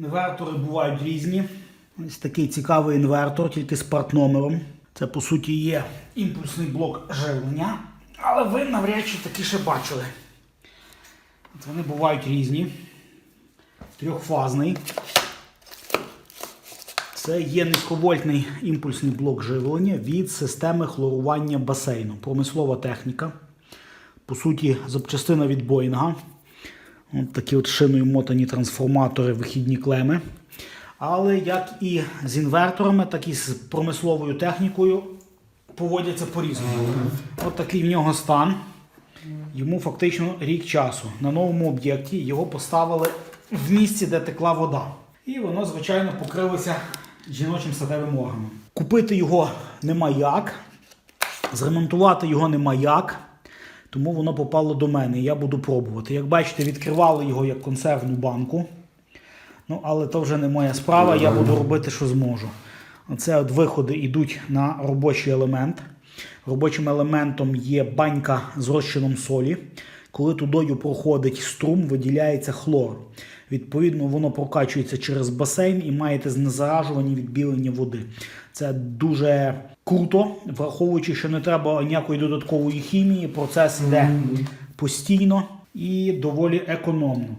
Інвертори бувають різні. Ось такий цікавий інвертор, тільки з партномером. Це по суті є імпульсний блок живлення. Але ви навряд чи такі ще бачили. От вони бувають різні. Трьохфазний. Це є низьковольтний імпульсний блок живлення від системи хлорування басейну. Промислова техніка. По суті, запчастина від Боїнга. Такі от шиною мотані трансформатори, вихідні клеми. Але як і з інверторами, так і з промисловою технікою поводяться по-різному. От такий в нього стан. Йому фактично рік часу. На новому об'єкті його поставили в місці, де текла вода. І воно, звичайно, покрилося жіночим статевим органом. Купити його нема як, зремонтувати його нема як. Тому воно попало до мене. і Я буду пробувати. Як бачите, відкривали його як консервну банку. Ну, але то вже не моя справа, я буду робити, що зможу. Оце от виходи йдуть на робочий елемент. Робочим елементом є банька з розчином солі. Коли тудою проходить струм, виділяється хлор. Відповідно, воно прокачується через басейн і маєте знезаражування відбілення води. Це дуже круто, враховуючи, що не треба ніякої додаткової хімії, процес йде постійно і доволі економно.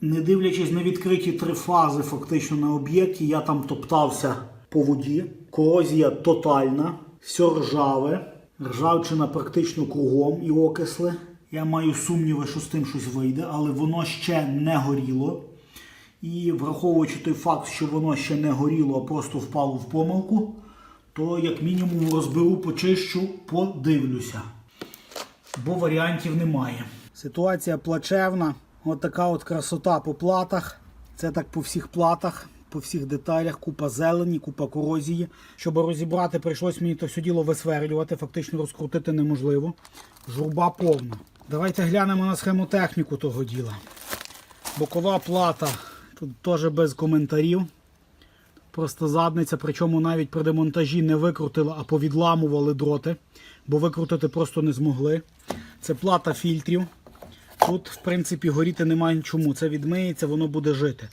Не дивлячись на відкриті три фази фактично на об'єкті, я там топтався по воді. Корозія тотальна, все ржаве, ржавчина практично кругом і окисли. Я маю сумніви, що з тим щось вийде, але воно ще не горіло. І враховуючи той факт, що воно ще не горіло, а просто впало в помилку, то як мінімум розберу, почищу, подивлюся бо варіантів немає. Ситуація плачевна. От така от красота по платах. Це так по всіх платах, по всіх деталях, купа зелені, купа корозії. Щоб розібрати, прийшлось мені то все діло висверлювати, фактично розкрутити неможливо. Журба повна. Давайте глянемо на схемотехніку того діла. Бокова плата. Тут теж без коментарів. Просто задниця, причому навіть при демонтажі не викрутили, а повідламували дроти, бо викрутити просто не змогли. Це плата фільтрів. Тут, в принципі, горіти немає чому. Це відмиється, воно буде жити.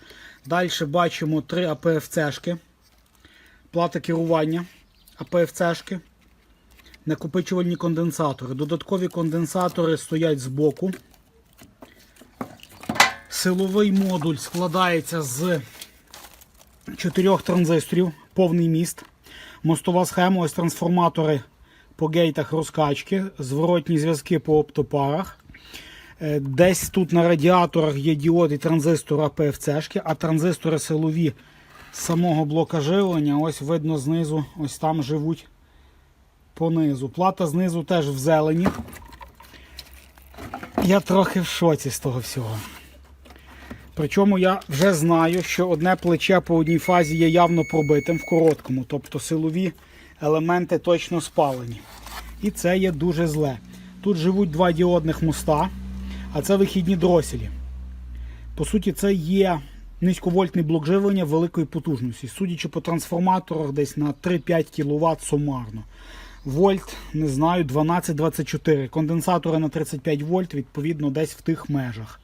Далі бачимо три АПФЦшки. Плата керування АПФЦшки. Накопичувальні конденсатори. Додаткові конденсатори стоять збоку. Силовий модуль складається з чотирьох транзисторів, повний міст. Мостова схема, ось трансформатори по гейтах розкачки, зворотні зв'язки по оптопарах. Е, Десь тут на радіаторах є діод і транзистор АПФЦшки, а транзистори силові самого блока живлення, ось видно знизу, ось там живуть понизу. Плата знизу теж в зелені. Я трохи в шоці з того всього. Причому я вже знаю, що одне плече по одній фазі є явно пробитим в короткому, тобто силові елементи точно спалені. І це є дуже зле. Тут живуть два діодних моста, а це вихідні дроселі. По суті, це є низьковольтний блок живлення великої потужності. Судячи по трансформаторах, десь на 3-5 кВт сумарно. Вольт, не знаю, 12-24. Конденсатори на 35 вольт, відповідно, десь в тих межах.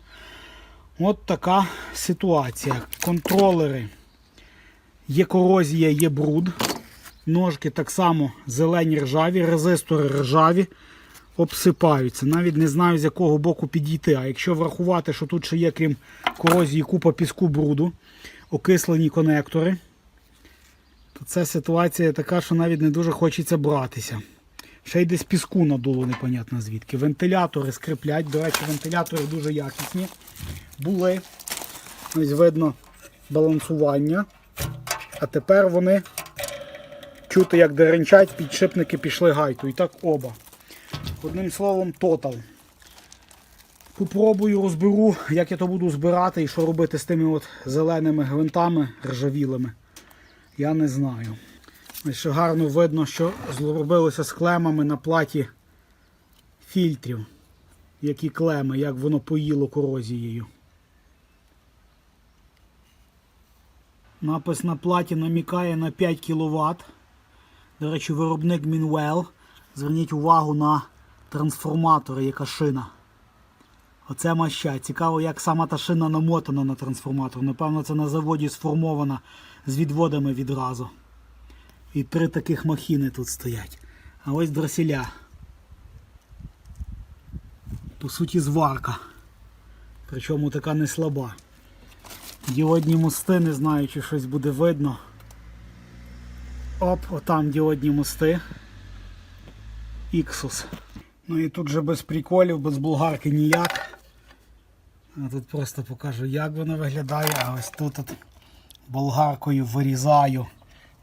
От така ситуація. Контролери. Є корозія, є бруд. Ножки так само зелені ржаві, резистори ржаві, обсипаються. Навіть не знаю, з якого боку підійти. А якщо врахувати, що тут ще є, крім корозії, купа піску бруду, окислені конектори, то це ситуація така, що навіть не дуже хочеться братися. Ще й десь піску надуло, непонятно звідки. Вентилятори скриплять. До речі, вентилятори дуже якісні. Були. Ось видно балансування. А тепер вони чути, як деренчать, підшипники пішли гайту. І так оба. Одним словом, тотал. Попробую розберу, як я то буду збирати і що робити з тими от зеленими гвинтами ржавілими. Я не знаю. Ось гарно видно, що зробилося з клемами на платі фільтрів. Які клеми, як воно поїло корозією. Напис на платі намікає на 5 кВт. До речі, виробник Мінвел. Зверніть увагу на трансформатори, яка шина. Оце маща. Цікаво, як сама та шина намотана на трансформатор. Напевно, це на заводі сформована з відводами відразу. І три таких махіни тут стоять. А ось дросіля. По суті, зварка. Причому така не слаба. Діодні мости, не знаю, чи щось буде видно. Оп, отам діодні мости. Іксус. Ну і тут же без приколів, без болгарки ніяк. А тут просто покажу, як воно виглядає. А ось тут от болгаркою вирізаю.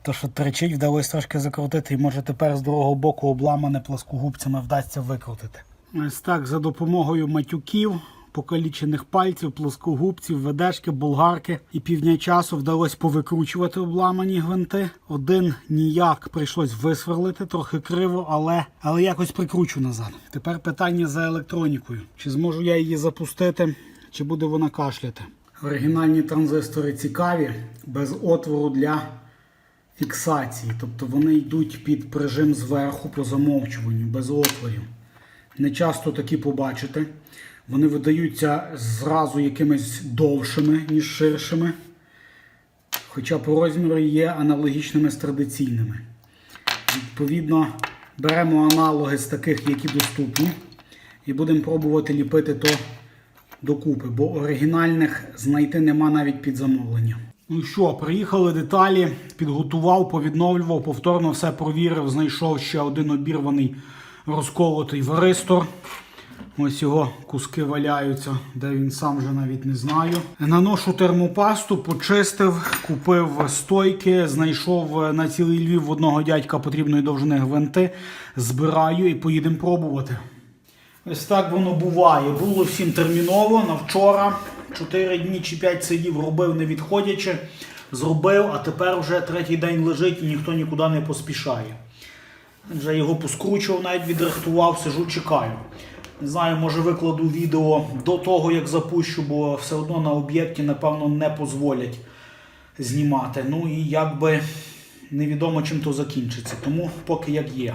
То, що тричить, вдалося трошки закрутити, і може тепер з другого боку обламане плоскогубцями вдасться викрутити. Ось так, за допомогою матюків, покалічених пальців, плоскогубців, ведешки, болгарки і півдня часу вдалося повикручувати обламані гвинти. Один ніяк прийшлось висверлити, трохи криво, але, але якось прикручу назад. Тепер питання за електронікою. Чи зможу я її запустити, чи буде вона кашляти? Оригінальні транзистори цікаві, без отвору для фіксації. Тобто вони йдуть під прижим зверху по замовчуванню, без отворів. Не часто такі побачите. Вони видаються зразу якимись довшими, ніж ширшими. Хоча по розміру є аналогічними з традиційними. Відповідно, беремо аналоги з таких, які доступні, і будемо пробувати ліпити то докупи, бо оригінальних знайти нема навіть під замовлення. Ну що, приїхали деталі, підготував, повідновлював, повторно все провірив, знайшов ще один обірваний розколотий варистор. Ось його куски валяються, де він сам вже навіть не знаю. Наношу термопасту, почистив, купив стойки, знайшов на цілий Львів в одного дядька потрібної довжини гвинти, збираю і поїдемо пробувати. Ось так воно буває. Було всім терміново на вчора. 4 дні чи 5 сидів, робив не відходячи. Зробив, а тепер вже третій день лежить і ніхто нікуди не поспішає. Вже його поскручував, навіть відрихтував, сижу, чекаю. Не знаю, може викладу відео до того, як запущу, бо все одно на об'єкті, напевно, не дозволять знімати. Ну і якби невідомо чим то закінчиться. Тому поки як є.